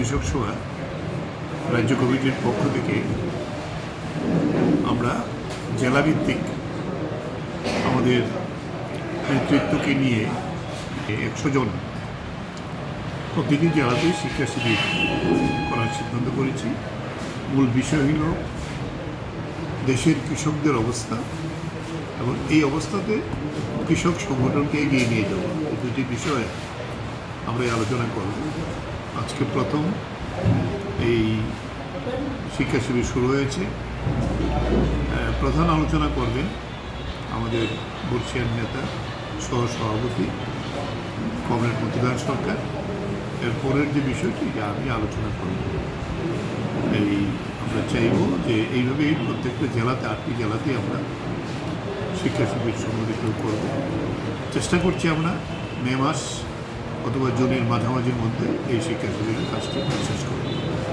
কৃষক সভা রাজ্য কমিটির পক্ষ থেকে আমরা জেলাভিত্তিক আমাদের নেতৃত্বকে নিয়ে একশো জন প্রতিটি জেলাতেই শিক্ষা শিবির করার সিদ্ধান্ত করেছি। মূল বিষয় হল দেশের কৃষকদের অবস্থা এবং এই অবস্থাতে কৃষক সংগঠনকে এগিয়ে নিয়ে যাওয়া এই দুটি বিষয়ে আমরা আলোচনা করব। আজকে প্রথম। এই শিক্ষা শিবির শুরু হয়েছে। প্রধান আলোচনা করবেন আমাদের বর্ষিয়ান নেতা সহ সভাপতি কমরেড মতিদার সরকার। এর পরের যে বিষয়টি, যা আমি আলোচনা করব, এই আমরা চাইব যে এইভাবেই প্রত্যেকটা জেলাতে, আটটি জেলাতেই আমরা শিক্ষা শিবির সংগঠিত করব। চেষ্টা করছি আমরা মে মাস অথবা জুনের মাঝামাঝির মধ্যে এই শিক্ষা শিবিরের কাজটি